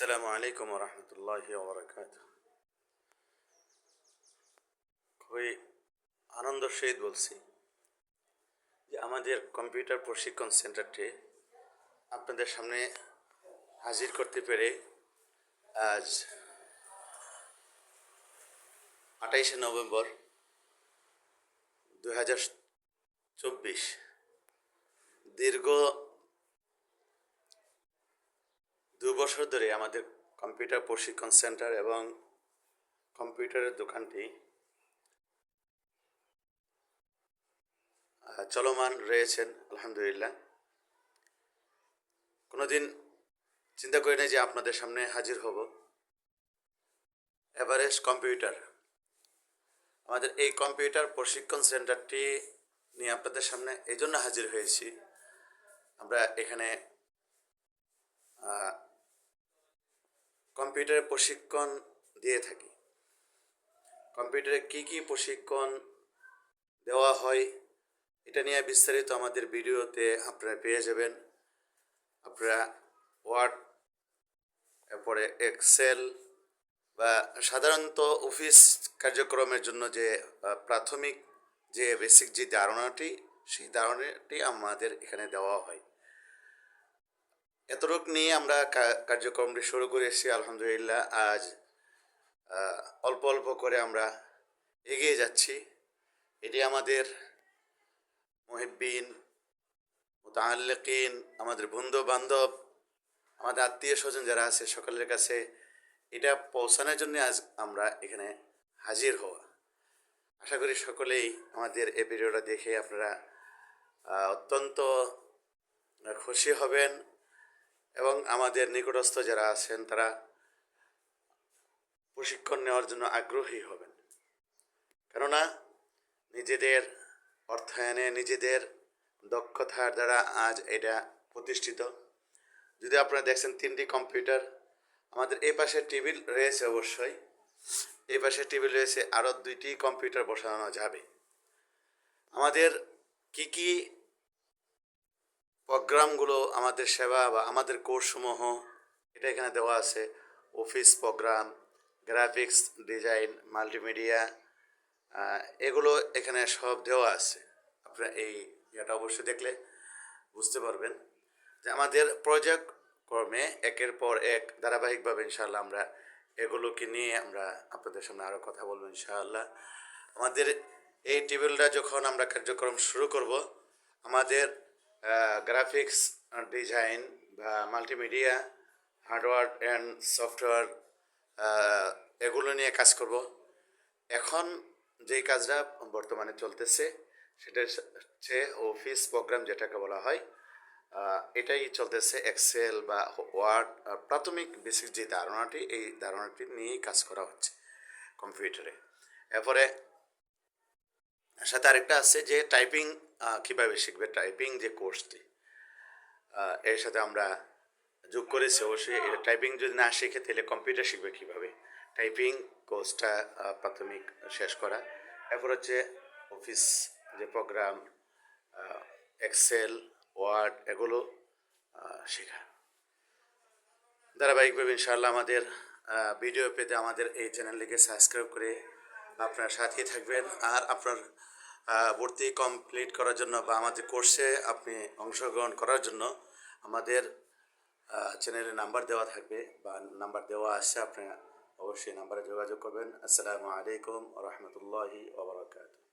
আসসালামু আলাইকুম রহমতুল্লাহ ওবরাকাত খুবই আনন্দ সহিত বলছি যে আমাদের কম্পিউটার প্রশিক্ষণ সেন্টারটি আপনাদের সামনে হাজির করতে পেরে আজ আঠাইশে নভেম্বর দু হাজার চব্বিশ দীর্ঘ দু বছর ধরে আমাদের কম্পিউটার প্রশিক্ষণ সেন্টার এবং কম্পিউটারের দোকানটি চলমান রয়েছেন, আলহামদুলিল্লাহ। কোনোদিন চিন্তা করি না যে আপনাদের সামনে হাজির হব। Everest computer. আমাদের এই কম্পিউটার প্রশিক্ষণ সেন্টারটি নিয়ে আপনাদের সামনে এই জন্য হাজির হয়েছি। আমরা এখানে আহ, কম্পিউটারের প্রশিক্ষণ দিয়ে থাকি। কম্পিউটারে কি কি প্রশিক্ষণ দেওয়া হয় এটা নিয়ে বিস্তারিত আমাদের ভিডিওতে আপনারা পেয়ে যাবেন। আপনারা ওয়ার্ড এরপরে এক্সেল বা সাধারণত অফিস কার্যক্রমের জন্য যে প্রাথমিক যে বেসিক যে ধারণাটি সেই ধারণাটি আমাদের এখানে দেওয়া হয়। এতটুক নিয়ে আমরা কার্যক্রমটি শুরু করেছি, আলহামদুলিল্লাহ। আজ অল্প অল্প করে আমরা এগিয়ে যাচ্ছি। এটি আমাদের মহিবিন মোতাল্লিকিন আমাদের বন্ধু বান্ধব আমাদের আত্মীয় স্বজন যারা আছে, সকলের কাছে এটা পৌঁছানোর জন্য আজ আমরা এখানে হাজির হওয়া। আশা করি সকলেই আমাদের এই ভিডিওটা দেখে আপনারা অত্যন্ত খুশি হবেন। এবং আমাদের নিকটস্থ যারা আছেন, তারা প্রশিক্ষণ নেওয়ার জন্য আগ্রহী হবেন। কেননা নিজেদের অর্থায়নে, নিজেদের দক্ষতার দ্বারা আজ এটা প্রতিষ্ঠিত। যদি আপনারা দেখছেন তিনটি কম্পিউটার, আমাদের এই পাশে টেবিল রয়েছে অবশ্যই। এই পাশে টেবিল রয়েছে আরও দুইটি কম্পিউটার বসানো যাবে। আমাদের কি কি প্রোগ্রামগুলো আমাদের সেবা বা আমাদের কোর্সসমূহ, এটা এখানে দেওয়া আছে। Office program, graphics design, multimedia এগুলো এখানে সব দেওয়া আছে। আপনারা এই ইয়েটা অবশ্যই দেখলে বুঝতে পারবেন যে আমাদের প্রজেক্ট কর্মে একের পর এক, ধারাবাহিকভাবে ইনশাআল্লাহ আমরা এগুলোকে নিয়ে আমরা আপনাদের সামনে আরও কথা বলব ইনশাআল্লাহ। আমাদের এই টেবিলটা যখন আমরা কার্যক্রম শুরু করব, আমাদের গ্রাফিক্স ডিজাইন বা মাল্টিমিডিয়া হার্ডওয়্যার অ্যান্ড সফটওয়্যার এগুলো নিয়ে কাজ করব। এখন যেই কাজটা বর্তমানে চলতেছে, সেটা হচ্ছে অফিস প্রোগ্রাম যেটাকে বলা হয় এটাই চলতেছে এক্সেল বা ওয়ার্ড প্রাথমিক বেসিক যে ধারণাটি, এই ধারণাটি নিয়েই কাজ করা হচ্ছে কম্পিউটারে এরপরে, সাথে আরেকটা আছে যে টাইপিং কীভাবে শিখবে টাইপিং যে কোর্সটি এর সাথে আমরা যোগ করেছি, অবশ্যই এটা টাইপিং যদি না শিখে, তাহলে কম্পিউটার শিখবে কীভাবে? টাইপিং কোর্সটা প্রাথমিক শেষ করা। এরপর হচ্ছে অফিস যে প্রোগ্রাম এক্সেল ওয়ার্ড এগুলো শেখা। ধারাবাহিকভাবে ইনশাআল্লাহ আমাদের ভিডিও পেতে আমাদের এই চ্যানেলটিকে সাবস্ক্রাইব করে আপনার সাথেই থাকবেন। আর আপনার ভর্তি কমপ্লিট করার জন্য বা আমাদের কোর্সে আপনি অংশগ্রহণ করার জন্য আমাদের চ্যানেলে নাম্বার দেওয়া থাকবে বা নাম্বার দেওয়া আছে, আপনি অবশ্যই নাম্বারে যোগাযোগ করবেন। আসসালামু আলাইকুম রহমতুল্লাহি ওবরাকাতু